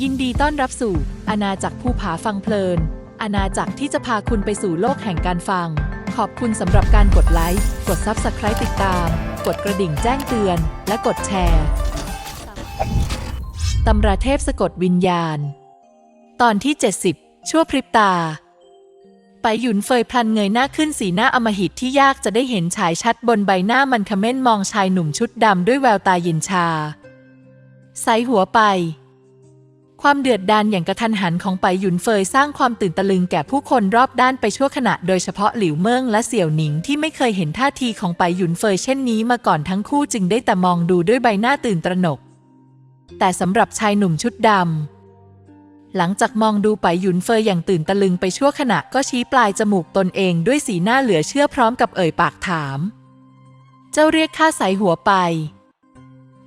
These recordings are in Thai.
ยินดีต้อนรับสู่อาณาจักรภูผาฟังเพลิน อาณาจักรที่จะพาคุณไปสู่โลกแห่งการฟัง ขอบคุณสำหรับการกดไลค์ กด Subscribe ติดตาม กดกระดิ่งแจ้งเตือน และกดแชร์ตำราเทพสะกดวิญญาณ ตอนที่ 70 ชั่วพริบตา ไปหยุนเฟยพลันเงยหน้าขึ้นสีหน้าอมหิตที่ยากจะได้เห็นฉายชัดบนใบหน้ามันคเม่นมองชายหนุ่มชุดดำด้วยแววตาเย็นชาใสหัวไป ความเดือดดาลอย่างกระทันหันของไปหยุนเฟยสร้างความตื่นตะลึงแก่ผู้คนรอบด้านไปชั่วขณะ โดยเฉพาะหลิวเมิงและเสี่ยวหนิงที่ไม่เคยเห็นท่าทีของไปหยุนเฟยเช่นนี้มาก่อนทั้งคู่จึงได้แต่มองดูด้วยใบหน้าตื่นตระหนก แต่สำหรับชายหนุ่มชุดดำหลังจากมองดูไปหยุนเฟยอย่างตื่นตะลึงไปชั่วขณะก็ชี้ปลายจมูกตนเองด้วยสีหน้าเหลือเชื่อพร้อมกับเอ่ยปากถาม เจ้าเรียกข้าใสหัวไป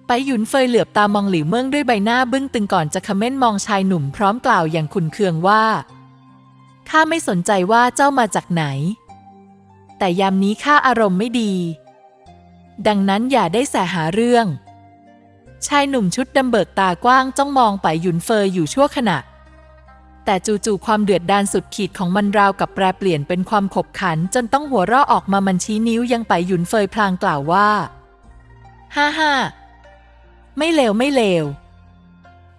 ไปหยุนเฟยเหลือบตามองหลิวเมิงด้วยใบหน้าบึ้งตึงก่อนจะคอมเมนต์มองชายหนุ่มพร้อมกล่าวอย่างขุนเคืองว่า ข้าไม่สนใจว่าเจ้ามาจากไหน แต่ยามนี้ข้าอารมณ์ไม่ดี ดังนั้นอย่าได้แสหาเรื่อง ชายหนุ่มชุดดำเบิกตากว้างจ้องมองไปหยุนเฟยอยู่ชั่วขณะ แต่จู่ๆความเดือดดาลสุดขีดของมันราวกับแปรเปลี่ยนเป็นความขบขัน จนต้องหัวเราะออกมามันชี้นิ้วยังไปหยุนเฟยพลางกล่าวว่า ฮ่าฮ่า ไม่เลวไม่เลว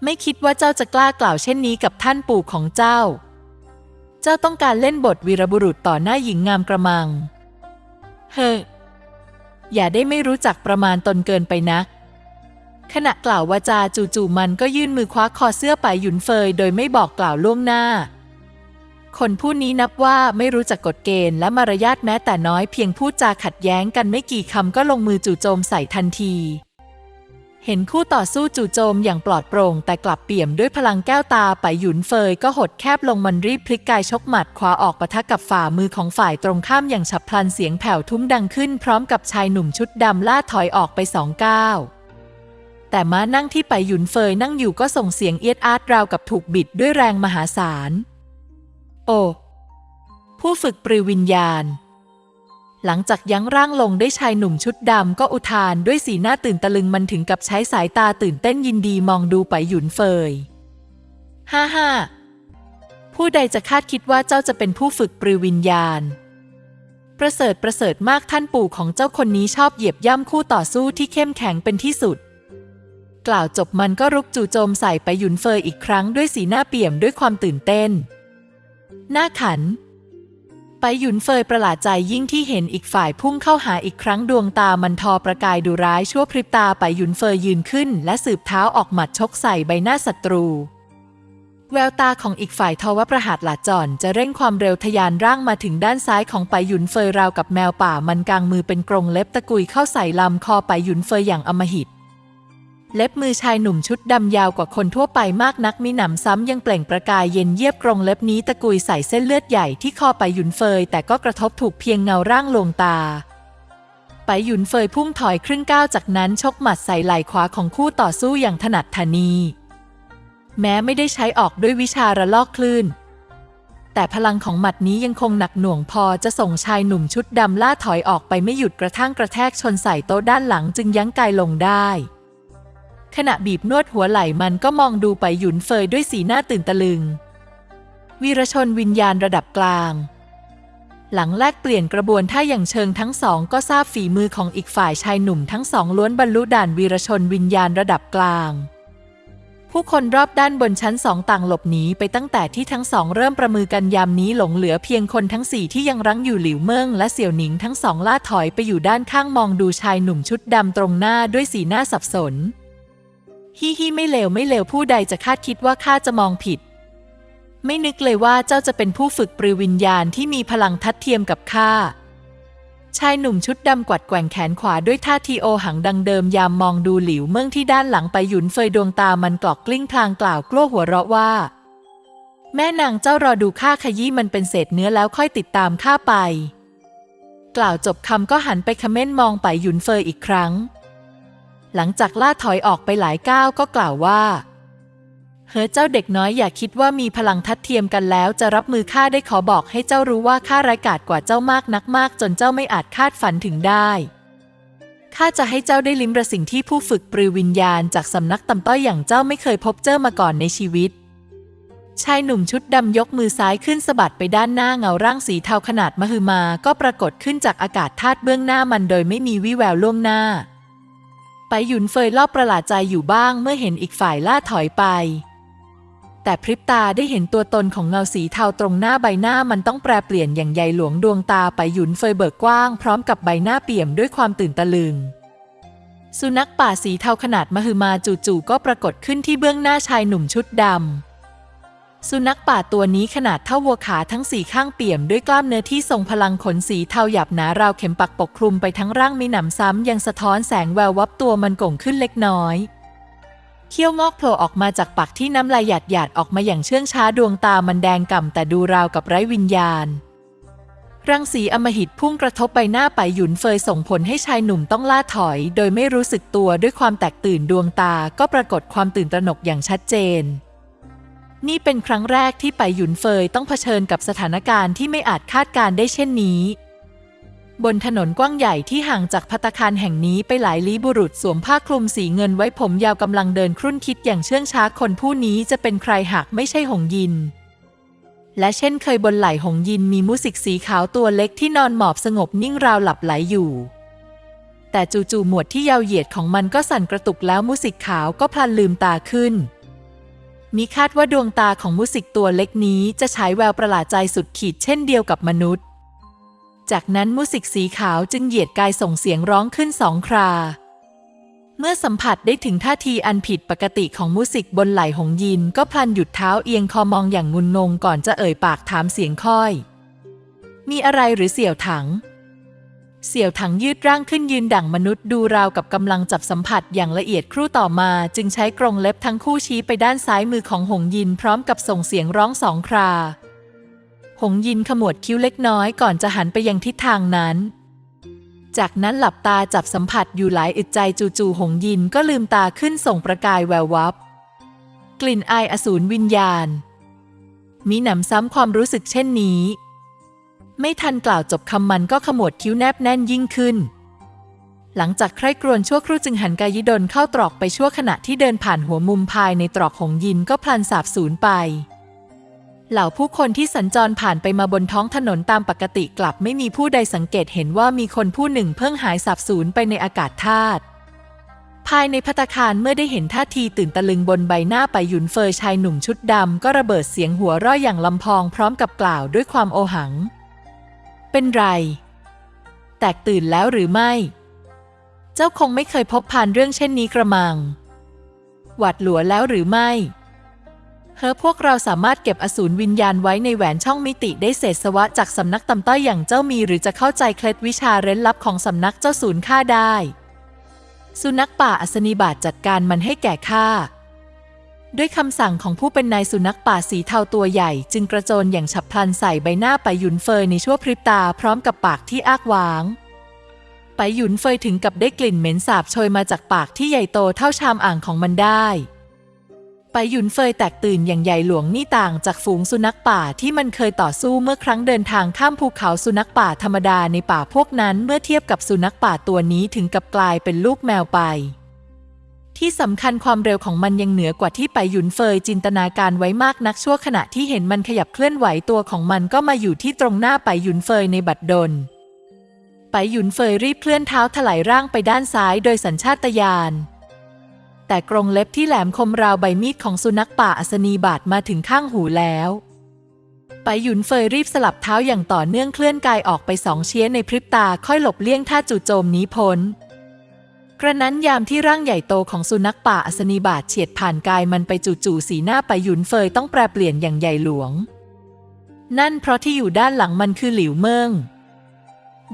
ไม่คิดว่าเจ้าจะกล้ากล่าวเช่นนี้กับท่านปู่ของเจ้า เจ้าต้องการเล่นบทวีรบุรุษต่อหน้าหญิงงามกระมัง เฮ้ออย่าได้ไม่รู้จักประมาณตนเกินไปนัก ขณะกล่าววาจาจู่ๆมันก็ยื่นมือคว้าคอเสื้อไปหยุนเฟยโดยไม่บอกกล่าวล่วงหน้า คนผู้นี้นับว่าไม่รู้จักกฎเกณฑ์และมารยาทแม้แต่น้อยเพียงพูดจาขัดแย้งกันไม่กี่คำก็ลงมือจู่โจมใส่ทันที เห็นคู่ต่อสู้จู่โจมอย่างปลอดโปร่ง แต่กลับเปี่ยมด้วยพลังแก้วตาไปหยุนเฟยก็หดแคบลงมันรีบพลิกกายชกหมัดขวาออกปะทะกับฝ่ามือของฝ่ายตรงข้ามอย่างฉับพลันเสียงแผ่วทุ้มดังขึ้น พร้อมกับชายหนุ่มชุดดำล่าถอยออกไปสองก้าวแต่ม้านั่งที่ไปหยุนเฟยนั่งอยู่ก็ส่งเสียงเอียดอาร์ตราวกับถูกบิดด้วยแรงมหาศาล โอ ผู้ฝึกปรือวิญญาณ หลังจากยั้งร่างลงได้ชายหนุ่มชุดดำก็อุทานด้วยสีหน้าตื่นตะลึงมันถึงกับใช้สายตาตื่นเต้นยินดีมองดูไปหยุนเฟย ฮ่าฮ่าผู้ใดจะคาดคิดว่าเจ้าจะเป็นผู้ฝึกปรือวิญญาณ ประเสริฐประเสริฐมากท่านปู่ของเจ้าคนนี้ชอบเหยียบย่ำคู่ต่อสู้ที่เข้มแข็งเป็นที่สุด กล่าวจบมันก็รุกจู่โจมใส่ไปหยุนเฟยอีกครั้งด้วยสีหน้าเปี่ยมด้วยความตื่นเต้น หน้าขัน ไปหยุนเฟยประหลาดใจยิ่งที่เห็นอีกฝ่ายพุ่งเข้าหาอีกครั้งดวงตามันทอประกายดูร้ายชั่วพริบตาไปหยุนเฟยยืนขึ้น และสืบเท้าออกหมัดชกใส่ใบหน้าศัตรู แววตาของอีกฝ่ายทว่าประหาดหลาจอนจะเร่งความเร็วทะยานร่างมาถึงด้านซ้ายของไปหยุนเฟยราวกับแมวป่ามันกางมือเป็นกรงเล็บตะกุยเข้าใส่ลำคอไปหยุนเฟยอย่างอมหิต เล็บมือชายหนุ่มชุดดำยาวกว่าคนทั่วไปมากนักมีหนำซ้ำยังเปล่งประกายเย็นเยียบกรงเล็บนี้ตะกุยใส่เส้นเลือดใหญ่ที่คอไปหยุนเฟย แต่ก็กระทบถูกเพียงเงาร่างลวงตา ไปหยุนเฟยพุ่งถอยครึ่งก้าวจากนั้นชกหมัดใส่ไหล่ขวาของคู่ต่อสู้อย่างถนัดทนี แม้ไม่ได้ใช้ออกด้วยวิชาระลอกคลื่น แต่พลังของหมัดนี้ยังคงหนักหน่วงพอจะส่งชายหนุ่มชุดดำล่าถอยออกไปไม่หยุดกระทั่งกระแทกชนใส่โต๊ะด้านหลังจึงยั้งกายลงได้ ขณะบีบนวดหัวไหล่มันก็มองดูไปหยุนเฟยด้วยสีหน้าตื่นตะลึง วีรชนวิญญาณระดับกลาง หลังแลกเปลี่ยนกระบวนท่าอย่างเชิงทั้งสองก็ทราบฝีมือของอีกฝ่ายชายหนุ่มทั้งสองล้วนบรรลุด่านวีรชนวิญญาณระดับกลาง ผู้คนรอบด้านบนชั้นสองต่างหลบหนีไปตั้งแต่ที่ทั้งสองเริ่มประมือกันยามนี้หลงเหลือเพียงคนทั้งสี่ที่ยังรั้งอยู่หลิวเมิงและเสี่ยวหนิงทั้งสองล่าถอยไปอยู่ด้านข้างมองดูชายหนุ่มชุดดำตรงหน้าด้วยสีหน้าสับสน ฮิฮิไม่เลวไม่เลวผู้ใดจะคาดคิดว่าข้าจะมองผิด ไม่นึกเลยว่าเจ้าจะเป็นผู้ฝึกปรือวิญญาณที่มีพลังทัดเทียมกับข้าชายหนุ่มชุดดำกวัดแกว่งแขนขวาด้วยท่าทีโอหังดังเดิมยามมองดูหลิวเมืองที่ด้านหลังไปหยุนเฟยดวงตามันกลอกกลิ้งพลางกล่าวกลั้วหัวเราะว่า แม่นางเจ้ารอดูข้าขยี้มันเป็นเศษเนื้อแล้วค่อยติดตามข้าไป กล่าวจบคำก็หันไปคเม้นมองไปหยุนเฟยอีกครั้ง หลังจากล่าถอยออกไปหลายก้าวก็กล่าวว่า เฮ้อเจ้าเด็กน้อยอย่าคิดว่ามีพลังทัดเทียมกันแล้ว จะรับมือข้าได้ขอบอกให้เจ้ารู้ว่าข้าร้ายกาจกว่าเจ้ามากนักมาก จนเจ้าไม่อาจคาดฝันถึงได้ขข้าจะให้เจ้าได้ลิ้มรสสิ่งที่ผู้ฝึกปรือวิญญาณจากสำนักตำต้อยอย่างเจ้าไม่เคยพบเจอมาก่อนในชีวิต ชายหนุ่มชุดดำยกมือซ้ายขึ้นสะบัดไปด้านหน้าเงาร่างสีเทาขนาดมหึมา ก็ปรากฏขึ้นจากอากาศธาตุเบื้องหน้ามันโดยไม่มีวี่แววล่วงหน้า ไปหยุนเฟยรอบประหลาดใจอยู่บ้างเมื่อเห็นอีกฝ่ายล่าถอยไป แต่พริบตาได้เห็นตัวตนของเงาสีเทาตรงหน้าใบหน้ามันต้องแปรเปลี่ยนอย่างใหญ่หลวงดวงตาไปหยุนเฟยเบิกกว้างพร้อมกับใบหน้าเปี่ยมด้วยความตื่นตะลึง สุนัขป่าสีเทาขนาดมหึมาจู่ๆก็ปรากฏขึ้นที่เบื้องหน้าชายหนุ่มชุดดำ สุนัขป่าตัวนี้ขนาดเท่าวัวขาทั้งสี่ข้างเปี่ยมด้วยกล้ามเนื้อที่ทรงพลังขนสีเทาหยาบหนาราวเข็มปักปกคลุมไปทั้งร่างมีหนำซ้ำยังสะท้อนแสงแวววับตัวมันก่งขึ้นเล็กน้อยเขี้ยวงอกโผล่ออกมาจากปากที่น้ำลายหยาดหยาดออกมาอย่างเชื่องช้าดวงตามันแดงก่ำแต่ดูราวกับไร้วิญญาณ รังสีอมหิตพุ่งกระทบใบหน้าไปหยุนเฟยส่งผลให้ชายหนุ่มต้องล่าถอย โดยไม่รู้สึกตัวด้วยความแตกตื่นดวงตาก็ปรากฏความตื่นตระหนกอย่างชัดเจน นี่เป็นครั้งแรกที่ไปหยุนเฟยต้องเผชิญกับสถานการณ์ที่ไม่อาจคาดการได้เช่นนี้ บนถนนกว้างใหญ่ที่ห่างจากพัตตาคารแห่งนี้ไปหลายลี้บุรุษสวมผ้าคลุมสีเงินไว้ผมยาวกำลังเดินครุ่นคิดอย่างเชื่องช้าคนผู้นี้จะเป็นใครหากไม่ใช่หงยิน และเช่นเคยบนไหล่หงยินมีมุสิกสีขาวตัวเล็กที่นอนหมอบสงบนิ่งราวหลับไหลอยู่แต่จู่ๆหมวดที่ยาวเหยียดของมันก็สั่นกระตุกแล้วมุสิกขาวก็พลันลืมตาขึ้น มีคาดว่าดวงตาของมุสิกตัวเล็กนี้จะฉายแววประหลาดใจสุดขีดเช่นเดียวกับมนุษย์ จากนั้นมุสิกสีขาวจึงเหยียดกายส่งเสียงร้องขึ้นสองครา เมื่อสัมผัสได้ถึงท่าทีอันผิดปกติของมุสิกบนไหล่หงยิน ก็พลันหยุดเท้าเอียงคอมองอย่างงุนงงก่อนจะเอ่ยปากถามเสียงค่อย มีอะไรหรือเสี่ยวถัง เสี่ยวถังยืดร่างขึ้นยืนดั่งมนุษย์ดูราวกับกำลังจับสัมผัสอย่างละเอียดครู่ต่อมา จึงใช้กรงเล็บทั้งคู่ชี้ไปด้านซ้ายมือของหงยินพร้อมกับส่งเสียงร้องสองครา หงยินขมวดคิ้วเล็กน้อยก่อนจะหันไปยังทิศทางนั้น จากนั้นหลับตาจับสัมผัสอยู่หลายอึดใจจู่ๆหงยินก็ลืมตาขึ้นส่งประกายแวววับ กลิ่นอายอสูรวิญญาณ มีหนำซ้ำความรู้สึกเช่นนี้ ไม่ทันกล่าวจบคำมันก็ขมวดคิ้วแนบแน่นยิ่งขึ้น หลังจากใคร่ครวญชั่วครู่จึงหันกายิดลเข้าตรอกไปชั่วขณะที่เดินผ่านหัวมุมภายในตรอกหงยินก็พลันสาบสูญไป เหล่าผู้คนที่สัญจรผ่านไปมาบนท้องถนนตามปกติกลับไม่มีผู้ใดสังเกตเห็นว่ามีคนผู้หนึ่งเพิ่งหายสาบสูญไปในอากาศธาตุภายในพัตคารเมื่อได้เห็นท่าทีตื่นตะลึงบนใบหน้าไปหยุนเฟยชายหนุ่มชุดดำก็ระเบิดเสียงหัวเราะอย่างลำพองพร้อมกับกล่าวด้วยความโอหัง เป็นไร แตกตื่นแล้วหรือไม่ เจ้าคงไม่เคยพบผ่านเรื่องเช่นนี้กระมัง หวัดหลัวแล้วหรือไม่เฮ้อพวกเราสามารถเก็บอสูรวิญญาณไว้ในแหวนช่องมิติได้เศษสวะจากสำนักตำต้อยอย่างเจ้ามีหรือจะเข้าใจเคล็ดวิชาเร้นลับของสำนักเจ้าศูนย์ฆ่าได้ สุนัขป่าอัศนีบาตจัดการมันให้แก่ข้า ด้วยคำสั่งของผู้เป็นนายสุนัขป่าสีเทาตัวใหญ่ จึงกระโจนอย่างฉับพลันใส่ใบหน้าไปหยุนเฟยในชั่วพริบตาพร้อมกับปากที่อ้ากว้างไปหยุนเฟยถึงกับได้กลิ่นเหม็นสาบโชยมาจากปากที่ใหญ่โตเท่าชามอ่างของมันได้ไปหยุนเฟยแตกตื่นอย่างใหญ่หลวงนี่ต่างจากฝูงสุนัขป่าที่มันเคยต่อสู้เมื่อครั้งเดินทางข้ามภูเขาสุนัขป่าธรรมดาในป่าพวกนั้นเมื่อเทียบกับสุนัขป่าตัวนี้ถึงกับกลายเป็นลูกแมวไป ที่สำคัญความเร็วของมันยังเหนือกว่าที่ไปหยุนเฟยจินตนาการไว้มากนักชั่วขณะที่เห็นมันขยับเคลื่อนไหวตัวของมันก็มาอยู่ที่ตรงหน้าไปหยุนเฟยในบัดดล ไปหยุนเฟยรีบเคลื่อนเท้าถลายร่างไปด้านซ้ายโดยสัญชาตญาณแต่กรงเล็บที่แหลมคมราวใบมีดของสุนัขป่าอัศนีบาดมาถึงข้างหูแล้ว ไปหยุนเฟยรีบสลับเท้าอย่างต่อเนื่องเคลื่อนกายออกไปสองเชี้ยในพริบตาค่อยหลบเลี่ยงท่าจู่โจมนี้พ้น กระนั้นยามที่ร่างใหญ่โตของสุนัขป่าอัศนีบาดเฉียดผ่านกายมันไปจู่ๆสีหน้าไปหยุนเฟยต้องแปรเปลี่ยนอย่างใหญ่หลวง นั่นเพราะที่อยู่ด้านหลังมันคือหลิวเมิง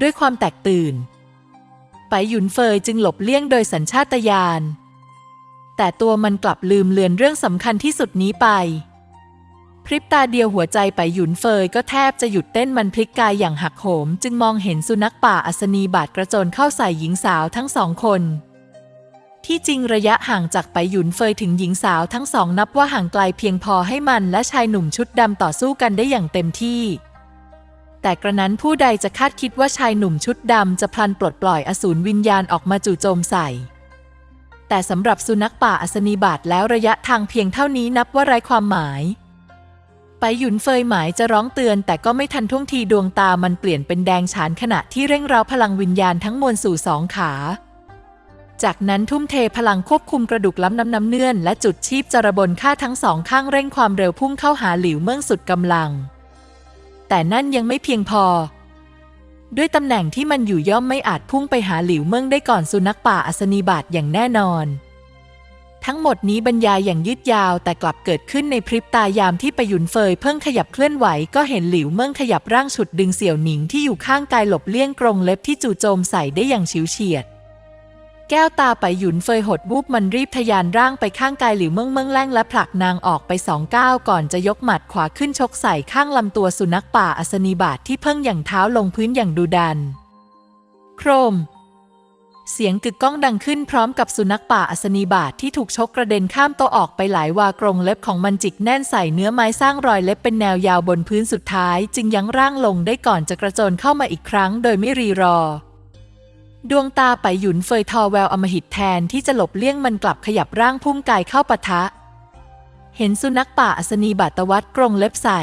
ด้วยความแตกตื่น ไปหยุนเฟยจึงหลบเลี่ยงโดยสัญชาตญาณแต่ตัวมันกลับลืมเลือนเรื่องสำคัญที่สุดนี้ไป พริบตาเดียวหัวใจไปหยุนเฟยก็แทบจะหยุดเต้นมันพลิกกายอย่างหักโหม จึงมองเห็นสุนัขป่าอัศนีบาดกระโจนเข้าใส่หญิงสาวทั้งสองคน ที่จริงระยะห่างจากไปหยุนเฟยถึงหญิงสาวทั้งสองนับว่าห่างไกลเพียงพอให้มันและชายหนุ่มชุดดำต่อสู้กันได้อย่างเต็มที่แต่กระนั้นผู้ใดจะคาดคิดว่าชายหนุ่มชุดดำจะพลันปลดปล่อยอสูรวิญญาณออกมาจู่โจมใส่ แต่สำหรับสุนัขป่าอัศนีบาตแล้วระยะทางเพียงเท่านี้นับว่าไร้ความหมาย ไปหยุนเฟยหมายจะร้องเตือน แต่ก็ไม่ทันท่วงทีดวงตามันเปลี่ยนเป็นแดงฉานขณะที่เร่งเร้าพลังวิญญาณทั้งมวลสู่สองขา จากนั้นทุ่มเทพลังควบคุมกระดูกล้ำน้ำน้ำเนื่อน และจุดชีพจระบนค่าทั้งสองข้างเร่งความเร็วพุ่งเข้าหาหลิวเมืองสุดกำลัง แต่นั่นยังไม่เพียงพอด้วยตำแหน่งที่มันอยู่ย่อมไม่อาจพุ่งไปหาหลิวเมืองได้ก่อนสุนัขป่าอัศนีบาตอย่างแน่นอน ทั้งหมดนี้บรรยายอย่างยืดยาวแต่กลับเกิดขึ้นในพริบตายามที่ไปหยุนเฟยเพิ่งขยับเคลื่อนไหวก็เห็นหลิวเมืองขยับร่างฉุดดึงเสี่ยวหนิงที่อยู่ข้างกายหลบเลี่ยงกรงเล็บที่จู่โจมใส่ได้อย่างฉิวเฉียด แก้วตาไปหยุนเฟยหดวูบมันรีบทะยานร่างไปข้างกายหลิวเมืองเมืองแล่งและผลักนางออกไปสองก้าวก่อนจะยกหมัดขวาขึ้นชกใส่ข้างลำตัวสุนัขป่าอัศนีบาตที่เพิ่งอย่างเท้าลงพื้นอย่างดุดัน โครม เสียงกึกก้องดังขึ้นพร้อมกับสุนัขป่าอัศนีบาตที่ถูกชกกระเด็นข้ามโต๊ะออกไปหลายวากรงเล็บของมันจิกแน่นใส่เนื้อไม้สร้างรอยเล็บเป็นแนวยาวบนพื้นสุดท้าย จึงยั้งร่างลงได้ก่อนจะกระโจนเข้ามาอีกครั้งโดยไม่รีรอ ดวงตาไปหยุนเฟยทอแววอมหิตแทนที่จะหลบเลี่ยงมันกลับขยับร่างพุ่งกายเข้าปะทะ เห็นสุนัขป่าอัศนีบาตวัดกรงเล็บใส่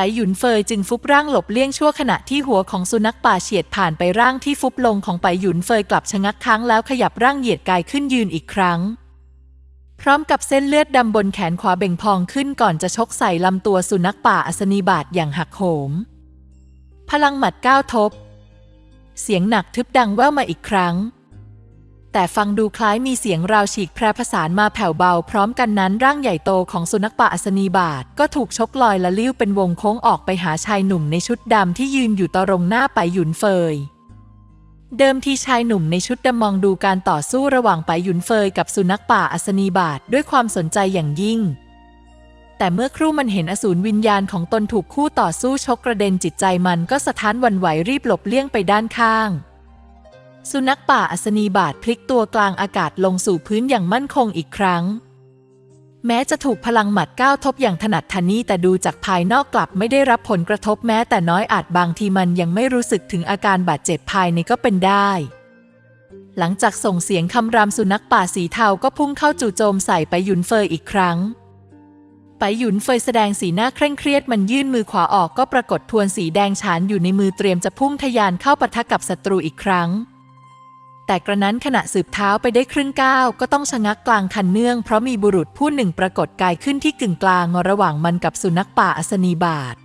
ไปหยุนเฟยจึงฟุบร่างหลบเลี่ยงชั่วขณะที่หัวของสุนัขป่าเฉียดผ่านไปร่างที่ฟุบลงของไปหยุนเฟยกลับชะงักค้างแล้วขยับร่างเหยียดกายขึ้นยืนอีกครั้ง พร้อมกับเส้นเลือดดำบนแขนขวาเบ่งพองขึ้นก่อนจะชกใส่ลำตัวสุนัขป่าอัศนีบาตอย่างหักโหม พลังหมัดก้าวทบ เสียงหนักทึบดังแว่วมาอีกครั้ง แต่ฟังดูคล้ายมีเสียงราวฉีกแพร่ผสานมาแผ่วเบา พร้อมกันนั้นร่างใหญ่โตของสุนัขป่าอัศนีบาตก็ถูกชกลอยละลิ้วเป็นวงโค้งออกไปหาชายหนุ่มในชุดดำที่ยืนอยู่ตรงหน้าไปหยุนเฟย เดิมทีชายหนุ่มในชุดดำมองดูการต่อสู้ระหว่างไปหยุนเฟยกับสุนัขป่าอัศนีบาตด้วยความสนใจอย่างยิ่ง แต่เมื่อครู่มันเห็นอสูรวิญญาณของตนถูกคู่ต่อสู้ชกกระเด็นจิตใจมันก็สะท้านวันไหวรีบหลบเลี่ยงไปด้านข้าง สุนัขป่าอัศนีบาตพลิกตัวกลางอากาศลงสู่พื้นอย่างมั่นคงอีกครั้ง แม้จะถูกพลังหมัดก้าวทบอย่างถนัดทันนี่แต่ดูจากภายนอกกลับไม่ได้รับผลกระทบแม้แต่น้อยอาจบางทีมันยังไม่รู้สึกถึงอาการบาดเจ็บภายในก็เป็นได้หลังจากส่งเสียงคำรามสุนัขป่าสีเทาก็พุ่งเข้าจู่โจมใส่ไปหยุนเฟยอีกครั้ง ไปหยุนเฟยแสดงสีหน้าเคร่งเครียดมันยื่นมือขวาออกก็ปรากฏทวนสีแดงฉานอยู่ในมือเตรียมจะพุ่งทะยานเข้าปะทะกับศัตรูอีกครั้ง แต่กระนั้นขณะสืบเท้าไปได้ครึ่งก้าวก็ต้องชะงักกลางคันเนื่อง เพราะมีบุรุษผู้หนึ่งปรากฏกายขึ้นที่กึ่งกลางระหว่างมันกับสุนัขป่าอัศนีบาต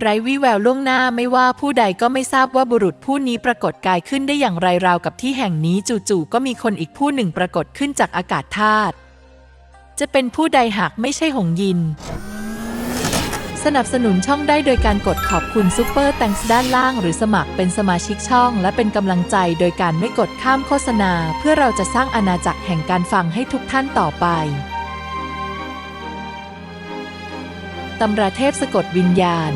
ไร้วิแววล่วงหน้าไม่ว่าผู้ใดก็ไม่ทราบว่าบุรุษผู้นี้ปรากฏกายขึ้นได้อย่างไรราวกับที่แห่งนี้จู่ๆก็มีคนอีกผู้หนึ่งปรากฏขึ้นจากอากาศธาตุจะเป็นผู้ใดหากไม่ใช่หงยิน สนับสนุนช่องได้โดยการกดขอบคุณซูเปอร์แตงส์ด้านล่าง หรือสมัครเป็นสมาชิกช่อง และเป็นกำลังใจโดยการไม่กดข้ามโฆษณา เพื่อเราจะสร้างอาณาจักรแห่งการฟังให้ทุกท่านต่อไปตำราเทพสะกดวิญญาณ